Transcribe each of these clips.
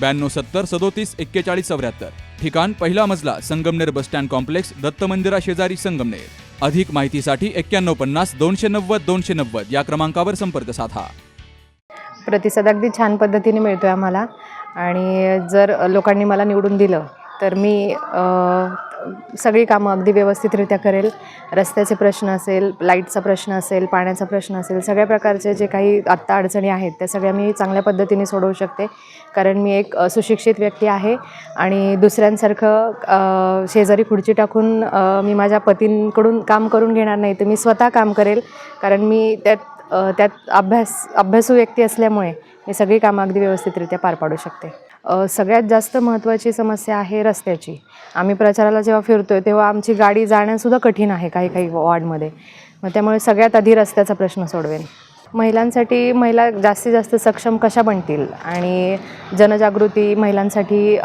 ब्याण्णव सत्तर सदोतीस एक्केचाळीस चौऱ्याहत्तर. ठिकाण पहिला मजला Sangamner bus stand complex Datta मंदिरा शेजारी संगमनेर. अधिक माहितीसाठी एक्क्याण्णव पन्नास दोनशे नव्वद दोनशे नव्वद या क्रमांकावर संपर्क साधा. प्रतिसाद अगदी छान पद्धतीने मिळतो आहे आम्हाला. आणि जर लोकांनी मला निवडून दिलं तर मी सगळी कामं अगदी व्यवस्थितरित्या करेल. रस्त्याचे प्रश्न असेल लाईटचा प्रश्न असेल पाण्याचा प्रश्न असेल सगळ्या प्रकारचे जे काही आत्ता अडचणी आहेत त्या सगळ्या मी चांगल्या पद्धतीने सोडवू शकते. कारण मी एक सुशिक्षित व्यक्ती आहे आणि दुसऱ्यांसारखं शेजारी खुर्ची टाकून मी माझ्या पतींकडून काम करून घेणार नाही तर मी स्वतः काम करेल. कारण मी त्यात त्यात अभ्यास अभ्यासू व्यक्ती असल्यामुळे मी सगळी कामं अगदी व्यवस्थितरित्या पार पाडू शकते. सगळ्यात जास्त महत्त्वाची समस्या आहे रस्त्याची. आम्ही प्रचाराला जेव्हा फिरतो आहे तेव्हा आमची गाडी जाण्यासुद्धा कठीण आहे काही काही वॉर्डमध्ये. मग त्यामुळे सगळ्यात आधी रस्त्याचा प्रश्न सोडवेन. महिलांसाठी महिला जास्तीत जास्त सक्षम कशा बनतील? आणि जनजागृती महिलांसाठी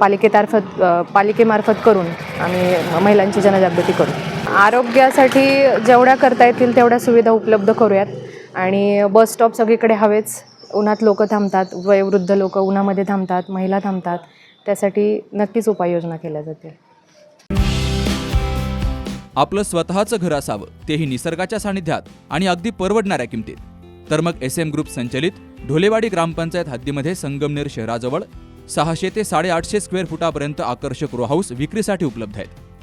पालिकेतार्फत पालिकेमार्फत करून आम्ही महिलांची जनजागृती करू. आरोग्यासाठी जेवढ्या करता येतील तेवढ्या सुविधा उपलब्ध करूयात. आणि बस स्टॉप सगळीकडे हवेच. उन्हात लोक थांबतात वयोवृद्ध लोक उन्हामध्ये थांबतात महिला थांबतात त्यासाठी नक्कीच उपाययोजना केल्या जातील. आपलं स्वतःचं घर असावं तेही निसर्गाच्या सानिध्यात आणि अगदी परवडणाऱ्या किमतीत. तर मग एस एम ग्रुप संचलित ढोलेवाडी ग्रामपंचायत हद्दीमध्ये संगमनेर शहराजवळ सहाशे ते साडेआठशे स्क्वेअर फुटापर्यंत आकर्षक रो हाऊस विक्रीसाठी उपलब्ध आहेत.